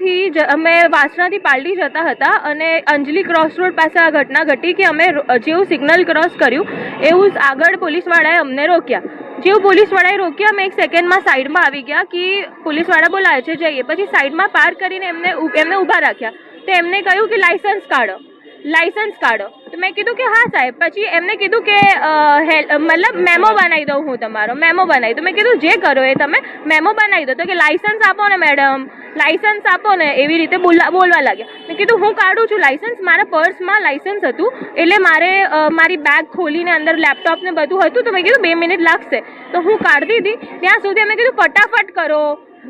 પાલડીથી અમે વાસણાથી પાલડી જતા હતા અને અંજલી ક્રોસ રોડ પાસે આ ઘટના ઘટી કે અમે જેવું સિગ્નલ ક્રોસ કર્યું, એવું જ આગળ પોલીસવાળાએ અમને રોક્યા. જેવું પોલીસવાળાએ રોક્યા, અમે એક સેકન્ડમાં સાઈડમાં આવી ગયા કે પોલીસવાળા બોલાવે છે, જઈએ. પછી સાઈડમાં પાર્ક કરીને એમને એમને ઊભા રાખ્યા. તો એમને કહ્યું કે લાઇસન્સ કાઢો. લાઇસન્સ કાઢો. તો મેં કીધું કે હા સાહેબ. પછી એમને કીધું કે મતલબ મેમો બનાવી દઉં હું તમારો મેમો બનાવી દઉં. મેં કીધું, જે કરો એ તમે મેમો બનાવી દો. તો કે લાઇસન્સ આપો ને મેડમ લાઇસન્સ આપો ને એવી રીતે બોલા બોલવા લાગ્યા. મેં કીધું, હું કાઢું છું લાઇસન્સ મારા પર્સમાં લાઇસન્સ હતું. એટલે મારે મારી બેગ ખોલીને અંદર લેપટોપ ને બધું હતું. તો મેં કીધું, બે મિનિટ લાગશે. તો હું કાઢતી હતી ત્યાં સુધી અમે કીધું, ફટાફટ કરો.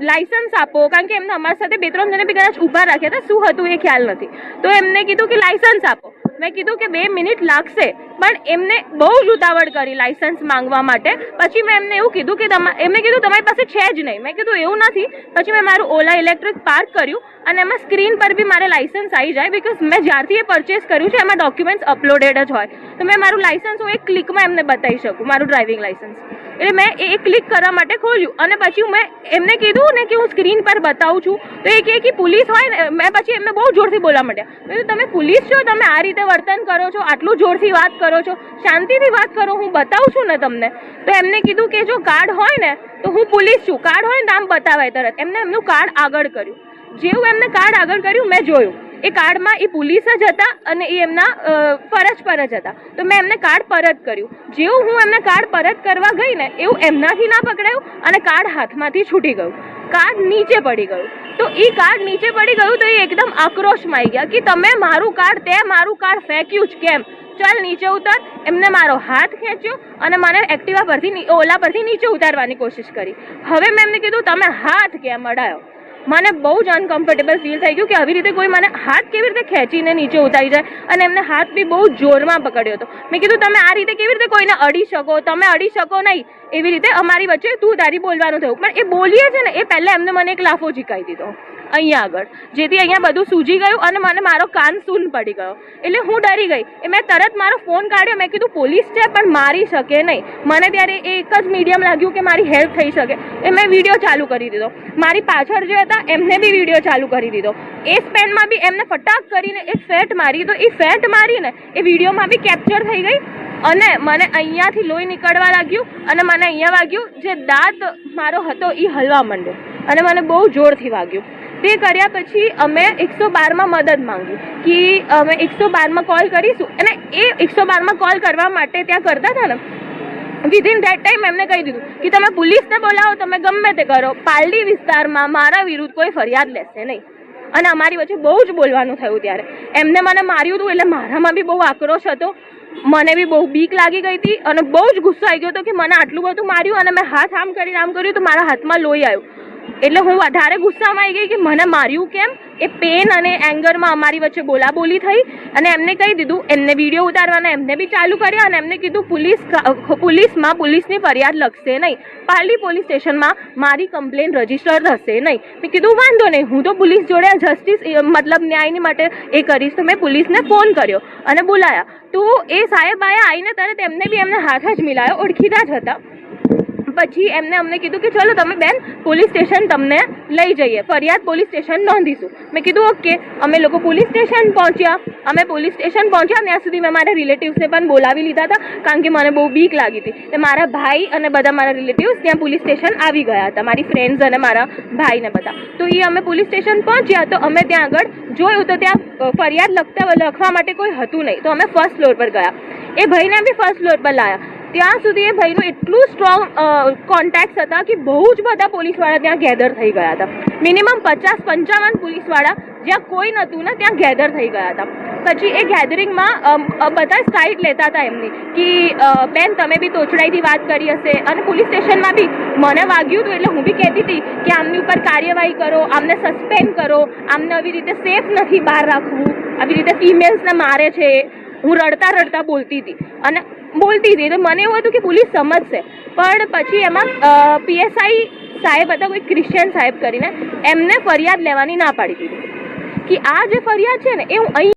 લાઇસન્સ આપો. કારણ કે એમને અમારી સાથે બે ત્રણ જણે બી કદાચ ઊભા રાખ્યા હતા. શું હતું એ ખ્યાલ નથી. તો એમને કીધું કે લાઇસન્સ આપો. મેં કીધું કે બે મિનિટ લાગશે, પણ એમને બહુ જ ઉતાવળ કરી લાઇસન્સ માંગવા માટે. પછી મેં એમને એવું કીધું કે એમને કીધું તમારી પાસે છે જ નહીં. મેં કીધું એવું નથી. પછી મેં મારું ઓલા ઇલેક્ટ્રિક પાર્ક કર્યું અને એમાં સ્ક્રીન પર બી મારે લાઇસન્સ આવી જાય બિકોઝ મેં જ્યારથી એ પરચેસ કર્યું છે, એમાં ડોક્યુમેન્ટ્સ અપલોડેડ જ હોય. તો મેં મારું લાઇસન્સ હું એક ક્લિકમાં એમને બતાવી શકું, મારું ડ્રાઇવિંગ લાઇસન્સ એટલે મેં એ ક્લિક કરવા માટે ખોલ્યું. અને પછી મેં એમને કીધું ને કે હું સ્ક્રીન પર બતાવું છું. તો એ કહે કે પોલીસ હોય ને મેં પછી એમને બહુ જોરથી બોલવા માંડ્યા. મેં તમે પોલીસ છો? તમે આ રીતે વર્તન કરો છો? આટલું જોરથી વાત કરો છો? શાંતિથી વાત કરો? હું બતાવું છું ને તમને? તો એમને કીધું કે, જો કાર્ડ હોય ને, તો હું પોલીસ છું. કાર્ડ હોય ને, તો બતાવાય તરત. એમને એમનું કાર્ડ આગળ કર્યું. જેવું એમને કાર્ડ આગળ કર્યું, મેં જોયું. એ કાર્ડમાં એ પોલીસ જ હતા અને એ એમના ફરજ પર જ હતા. તો મેં એમને કાર્ડ પરત કર્યું. જેવું હું એમને કાર્ડ પરત કરવા ગઈ ને, એવું એમનાથી ના પકડાયું અને કાર્ડ હાથમાંથી છૂટી ગયું. કાર્ડ નીચે પડી ગયું. તો એ કાર્ડ નીચે પડી ગયું તો એ એકદમ આક્રોશમાં આવી ગયા કે તમે મારું કાર્ડ તે મારું કાર્ડ ફેંક્યું જ કેમ? ચાલ નીચે ઉતર. એમને મારો હાથ ખેંચ્યો અને મને એક્ટિવા પરથી ઓલા પરથી નીચે ઉતારવાની કોશિશ કરી. હવે મેં એમને કીધું, તમે હાથ કેમ અડાયો મને બહુ જ અનકમ્ફર્ટેબલ ફીલ થઈ ગયું કે આવી રીતે કોઈ મને હાથ કેવી રીતે ખેંચીને નીચે ઉતારી જાય. અને એમને હાથ બી બહુ જોરમાં પકડ્યો હતો. મેં કીધું, તમે આ રીતે કેવી રીતે કોઈને અડી શકો? તમે અડી શકો નહીં. એવી રીતે અમારી વચ્ચે તું તારી બોલવાનું થયું. પણ એ બોલીએ છે ને, એ પહેલાં એમને મને એક લાફો ઝીકાઈ દીધો. અહીંયા આગળ. જેથી અહીંયા બધું સૂજી ગયું અને મને મારો કાન સૂન પડી ગયો. એટલે હું ડરી ગઈ. એ મેં તરત મારો ફોન કાઢ્યો. મેં કીધું, પોલીસ છે, પણ મારી શકે નહીં. મને ત્યારે એ એક જ મીડિયમ લાગ્યું કે મારી હેલ્પ થઈ શકે. એ મેં વીડિયો ચાલુ કરી દીધો. મારી પાછળ જે હતા, એમને બી વીડિયો ચાલુ કરી દીધો. એ સ્પેનમાં બી એમને ફટાક કરીને એક ફેટ મારી. તો એ ફેટ મારીને એ વિડીયોમાં બી કેપ્ચર થઈ ગઈ અને મને અહીંયાથી લોહી નીકળવા લાગ્યું અને મને અહીંયા વાગ્યું. જે દાંત મારો હતો, એ હલવા માંડ્યો. અને મને બહુ જોરથી વાગ્યું. તે કર્યા પછી અમે એકસો બારમાં મદદ માંગી કે અમે એકસો બારમાં કોલ કરીશું. અને એ એકસો બારમાં કોલ કરવા માટે ત્યાં કરતા હતા ને વિધિન ધેટ ટાઈમ એમને કહી દીધું કે તમે પોલીસને બોલાવો, તમે ગમે તે કરો, પાલડી વિસ્તારમાં મારા વિરુદ્ધ કોઈ ફરિયાદ લેશે નહીં. અને અમારી વચ્ચે બહુ જ બોલવાનું થયું ત્યારે. એમને મને માર્યું હતું એટલે મારામાં બી બહુ આક્રોશ હતો. મને બી બહુ બીક લાગી ગઈ હતી અને બહુ જ ગુસ્સો આવી ગયો હતો કે મને આટલું બધું માર્યું અને મેં હાથ આમ કરીને આમ કર્યું તો મારા હાથમાં લોહી આવ્યું. એટલે હું વધારે ગુસ્સામાં આવી ગઈ કે મને માર્યું કેમ? એ પેન અને એંગરમાં અમારી વચ્ચે બોલાબોલી થઈ અને એમને કહી દીધું, એમને વીડિયો ઉતારવાના, એમને બી ચાલુ કર્યા અને એમને કીધું, પોલીસ પોલીસમાં પોલીસની ફરિયાદ લખશે નહીં. પાર્લી પોલીસ સ્ટેશનમાં મારી કમ્પ્લેન રજિસ્ટર થશે નહીં. મેં કીધું, વાંધો નહીં, હું તો પોલીસ જોડે જસ્ટિસ મતલબ ન્યાયની માટે એ કરીશ. તો મેં પોલીસને ફોન કર્યો અને બોલાયા. તો એ સાહેબ આયા આવીને તરત એમને બી એમને હાથ જ મિલાયો, ઓળખીતા જ હતા. પછી એમને અમને કીધું કે ચલો તમે બેન પોલીસ સ્ટેશન તમને લઈ જઈએ. ફરિયાદ પોલીસ સ્ટેશન નોંધીશું. મેં કીધું, ઓકે, અમે લોકો પોલીસ સ્ટેશન પહોંચ્યા. અમે પોલીસ સ્ટેશન પહોંચ્યા ત્યાં સુધી મેં મારા રિલેટિવ્સને પણ બોલાવી લીધા હતા, કારણ કે મને બહુ બીક લાગી હતી. એટલે મારા ભાઈ અને બધા મારા રિલેટિવ્સ ત્યાં પોલીસ સ્ટેશન આવી ગયા હતા, મારી ફ્રેન્ડ્સ અને મારા ભાઈને બધા. તો એ અમે પોલીસ સ્ટેશન પહોંચ્યા, તો અમે ત્યાં આગળ જોયું તો ત્યાં ફરિયાદ લખતા, લખવા માટે કોઈ હતું નહીં. તો અમે ફર્સ્ટ ફ્લોર પર ગયા. એ ભાઈને બી ફર્સ્ટ ફ્લોર પર લાયા. ત્યાં સુધી એ ભાઈનું એટલું સ્ટ્રોંગ કોન્ટેક્ટ હતા કે બહુ જ બધા પોલીસવાળા ત્યાં ગેધર થઈ ગયા હતા. મિનિમમ પચાસ પંચાવન પોલીસવાળા જ્યાં કોઈ નહોતું ને ત્યાં ગેધર થઈ ગયા હતા. પછી એ ગેધરિંગમાં બધા સાઈડ લેતા હતા એમની કે બેન તમે બી તોછડાઈથી વાત કરી હશે. અને પોલીસ સ્ટેશનમાં બી મને વાગ્યું હતું એટલે હું બી કહેતી હતી કે આમની ઉપર કાર્યવાહી કરો, આમને સસ્પેન્ડ કરો, આમને આવી રીતે સેફ નથી બહાર રાખવું. આવી રીતે ફિમેલ્સને મારે છે. હું રડતા રડતા બોલતી હતી. અને બોલતી હતી. તો મને એવું હતું કે પોલીસ સમજશે. પણ પછી એમાં પીએસઆઈ સાહેબ હતા, કોઈ ક્રિશ્ચિયન સાહેબ કરીને એમને ફરિયાદ લેવાની ના પાડી દીધી. કે આ જે ફરિયાદ છે ને, એ હું અહીં